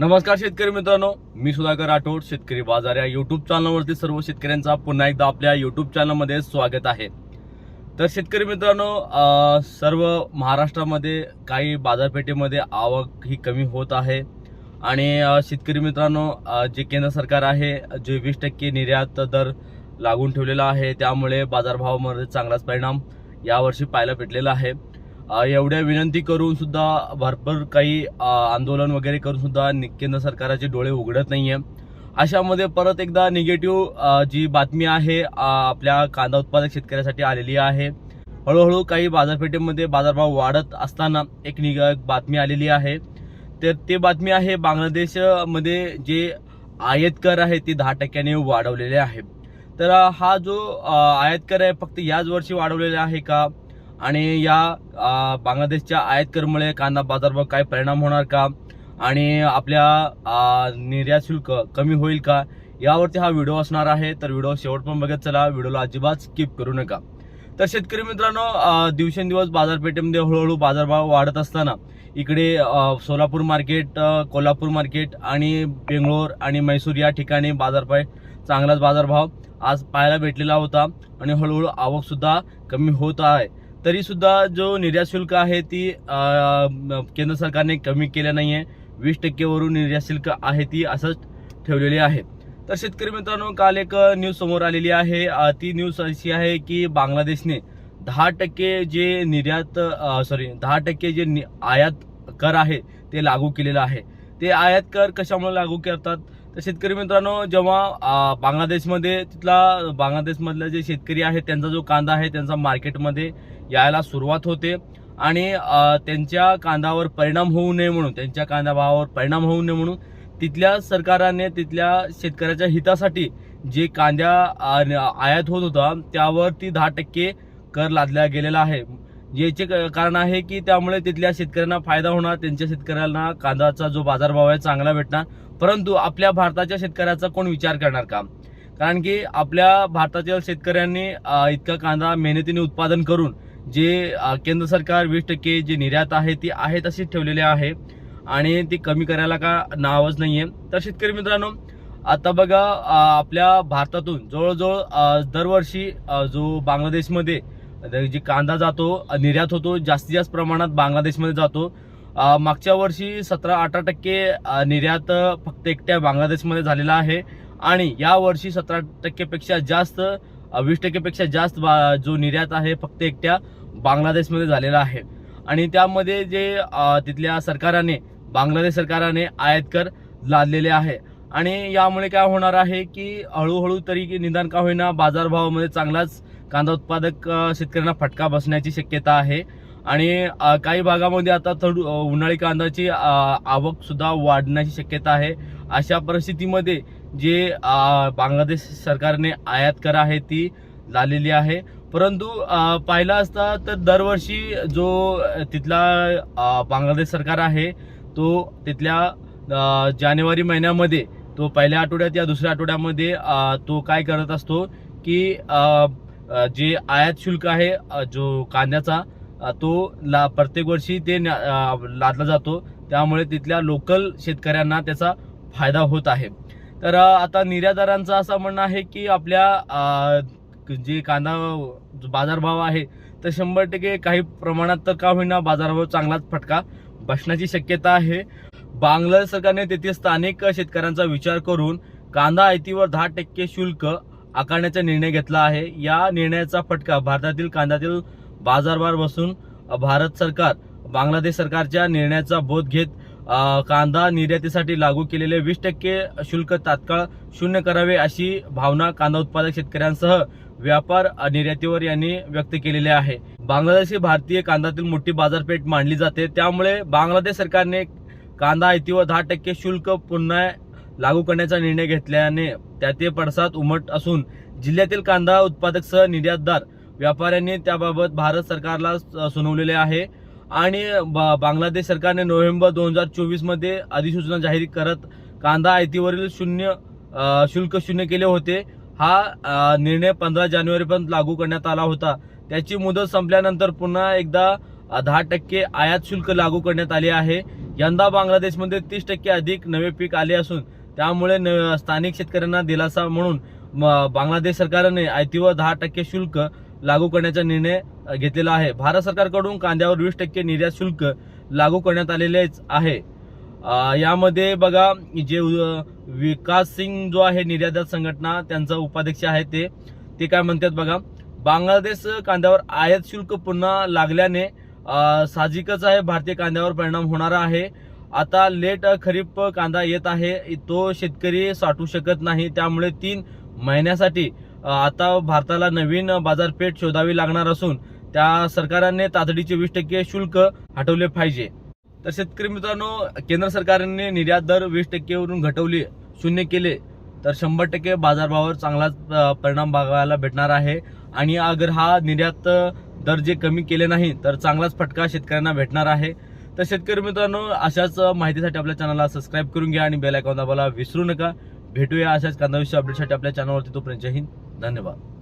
नमस्कार शेतकरी मित्रांनो मी सुधाकर राठोड शेतकरी बाजार या युट्यूब चॅनलवरती सर्व शेतकऱ्यांचा पुन्हा एकदा आपल्या युट्यूब चॅनलमध्ये स्वागत आहे. तर शेतकरी मित्रांनो सर्व महाराष्ट्रामध्ये काही बाजारपेठेमध्ये आवक ही कमी होत आहे. आणि शेतकरी मित्रांनो जे केंद्र सरकार आहे जे वीस टक्के निर्यात दर लागून ठेवलेला आहे त्यामुळे बाजारभावामध्ये चांगलाच परिणाम यावर्षी पाहायला भेटलेला आहे. एवढ्या विनंती करून सुद्धा भरपूर काही आंदोलन वगैरे करून सुद्धा केंद्र सरकारचे डोळे उघडत नाहीये. अशामध्ये परत एकदा निगेटिव्ह जी बातमी आहे आपल्या कांदा उत्पादक शेतकऱ्यासाठी आलेली आहे. हळूहळू काही बाजारपेठेमध्ये बाजारभाव वाढत असताना एक निग बातमी आलेली आहे. तर ते बातमी आहे बांगलादेशमध्ये जे आयात कर आहे ते दहा टक्क्याने वाढवलेले आहे. तर हा जो अ, आयात कर आहे फक्त याच वर्षी वाढवलेला आहे का? आणि या बांगलादेशच्या आयात करमुळे कांदा बाजारभाव काय परिणाम होणार का? आणि आपल्या निर्यात शुल्क कमी होईल का? यावरती हा व्हिडिओ असणार आहे तर व्हिडिओ शेवट पण बघत चला. व्हिडिओला अजिबात स्किप करू नका. तर शेतकरी मित्रांनो दिवसेंदिवस बाजारपेठेमध्ये हळूहळू बाजारभाव वाढत असताना इकडे सोलापूर मार्केट कोल्हापूर मार्केट आणि बेंगलोर आणि मैसूर या ठिकाणी बाजारपेठ चांगलाच बाजारभाव आज पाहायला भेटलेला होता. आणि हळूहळू आवकसुद्धा कमी होत आहे. तरी सुद्धा जो निर्यात शुल्क आहे ती केंद्र सरकारने कमी केलं आहे वीस टक्केवरून निर्यात शुल्क आहे ती असंच ठेवलेली आहे. तर शेतकरी मित्रांनो काल एक न्यूज समोर आलेली आहे. ती न्यूज अशी आहे की बांगलादेशने दहा टक्के जे निर्यात सॉरी दहा टक्के जे नि- आयात कर आहे ते लागू केलेलं आहे. ते आयात कर कशामुळे लागू करतात? तर शेतकरी मित्रांनो जेव्हा बांगलादेशमध्ये तिथला बांगलादेशमधला जे शेतकरी आहेत त्यांचा जो कांदा आहे त्यांचा मार्केटमध्ये यायला सुरुवात होते आणि त्यांच्या कांद्यावर परिणाम होऊ नये म्हणून त्यांच्या कांदा भावावर परिणाम होऊ नये म्हणून तिथल्या सरकाराने तिथल्या शेतकऱ्याच्या हितासाठी जे कांद्या आयात होत होता त्यावर ती दहा टक्के कर लादला गेलेला आहे. याचे क- कारण आहे की त्यामुळे तिथल्या शेतकऱ्यांना फायदा होणार त्यांच्या शेतकऱ्यांना कांद्याचा जो बाजारभाव आहे चांगला भेटणार. परंतु आपल्या भारताच्या शेतकऱ्याचा कोण विचार करणार का? कारण की आपल्या भारताच्या शेतकऱ्यांनी इतका कांदा मेहनतीने उत्पादन करून जे केंद्र सरकार वीस टक्के जी निर्यात आहे ती आहे तशीच ठेवलेली आहे. आणि ती कमी करायला का नावच आहे तर शेतकरी मित्रांनो आता बघा आपल्या भारतातून जवळजवळ दरवर्षी जो बांगलादेशमध्ये जी कांदा जातो निर्यात होतो जास्तीत जास्त प्रमाणात बांगलादेशमध्ये जातो. मागच्या वर्षी सतरा अठरा टक्के निर्यात फक्त एकट्या बांगलादेशमध्ये झालेला आहे. आणि या वर्षी सतरा टक्केपेक्षा जास्त वीस टक्केपेक्षा जास्त बा- जो निर्यात आहे फक्त एकट्या बांगलादेशमध्ये झालेला आहे. आणि त्यामध्ये जे तिथल्या सरकाराने बांगलादेश सरकाराने आयात कर लादलेले आहे. आणि यामुळे काय होणार आहे की हळूहळू तरी निदान का होईना बाजारभावामध्ये चांगलाच कांदा उत्पादक शेतकऱ्यांना फटका बसण्याची शक्यता आहे. आणि काही भागामध्ये आता थोड उन्हाळी कांद्याची आवकसुद्धा वाढण्याची शक्यता आहे. अशा परिस्थितीमध्ये जे बांगलादेश सरकारने आयात करा आहे ती झालेली आहे. परंतु पाहिलं असता तर दरवर्षी जो तिथला बांगलादेश सरकार आहे तो तिथल्या जानेवारी महिन्यामध्ये तो पहिल्या आठवड्यात या दुसऱ्या आठवड्यामध्ये तो काय करत असतो की जे आयात शुल्क आहे जो कांद्याचा तो ला प्रत्येक वर्षी ते लादला जातो. त्यामुळे तिथल्या लोकल शेतकऱ्यांना त्याचा फायदा होत आहे. तर आता निर्यातदारांचं असं म्हणणं आहे की आपल्या जे कांदा जो बाजारभाव आहे तर शंभर टक्के काही प्रमाणात तर का होईना बाजारभाव चांगलाच फटका बसण्याची शक्यता आहे. बांगलादेश सरकारने तेथील स्थानिक शेतकऱ्यांचा विचार करून कांदा आयतीवर दहा टक्के शुल्क आकारण्याचा निर्णय घेतला आहे. या निर्णयाचा फटका भारतातील कांद्यातील बाजारभार बसून भारत सरकार बांगलादेश सरकारच्या निर्णयाचा बोध घेत कांदा निर्यातीसाठी लागू केलेले वीस टक्के शुल्क तात्काळ शून्य करावे अशी भावना कांदा उत्पादक शेतकऱ्यांसह व्यापार निर्यातीवर यांनी व्यक्त केलेली आहे. बांगलादेश ही भारतीय कांद्यातील मोठी बाजारपेठ मानली जाते. त्यामुळे बांगलादेश सरकारने कांदा आयतीवर दहा टक्के शुल्क पुन्हा लागू करण्याचा निर्णय घेतल्याने त्याचे पडसाद उमट असून जिल्ह्यातील कांदा उत्पादक सह निर्यातदार व्यापाऱ्यांनी त्याबाबत भारत सरकारला स- सुनावलेले आहे. आणि बा- बांगलादेश सरकारने नोव्हेंबर दोन हजार चोवीसमध्ये अधिसूचना जाहीर करत कांदा आयतीवरील शून्य शुल्क शून्य केले होते. हा निर्णय पंधरा जानेवारीपर्यंत लागू करण्यात आला होता. त्याची मुदत संपल्यानंतर पुन्हा एकदा दहा टक्के आयात शुल्क लागू करण्यात आले आहे. यंदा बांगलादेशमध्ये तीस टक्के अधिक नवे पीक आले असून त्यामुळे न- स्थानिक शेतकऱ्यांना दिलासा म्हणून म- बांगलादेश सरकारने आयतीवर दहा टक्के शुल्क लागू करण्याचा निर्णय घेतलेला आहे. भारत सरकारकडून कांद्यावर वीस टक्के निर्यात शुल्क लागू करण्यात आलेलेच आहे. यामध्ये बघा जे विकास सिंग जो आहे निर्यातदार संघटना त्यांचा उपाध्यक्ष आहे ते. ते काय म्हणतात बघा बांगलादेश कांद्यावर आयात शुल्क पुन्हा लागल्याने साहजिकच आहे भारतीय कांद्यावर परिणाम होणार आहे. आता लेट खरीप कांदा येत आहे तो शेतकरी साठवू शकत नाही. त्यामुळे तीन महिन्यासाठी आता भारताला नवीन बाजारपेठ शोधावी लागणार असून त्या सरकारने तातडीचे वीस टक्के शुल्क हटवले पाहिजे. तर शेतकरी मित्रांनो केंद्र सरकारने निर्यात दर वीस टक्केवरून घटवले शून्य केले तर शंभर टक्के बाजारभावावर चांगलाच परिणाम बघायला भेटणार आहे. आणि अगर हा निर्यात दर जे कमी केले नाही तर चांगलाच फटका शेतकऱ्यांना भेटणार आहे. तर शेतकरी मित्रांनो अशाच माहितीसाठी आपल्या चॅनलला सबस्क्राईब करून घ्या आणि बेल आयकॉन दाबायला विसरू नका. भेटूया अशाच कांदाविषयी अपडेटसाठी आपल्या चॅनलवरती. तोपर्यंत जय हिंद. धन्यवाद.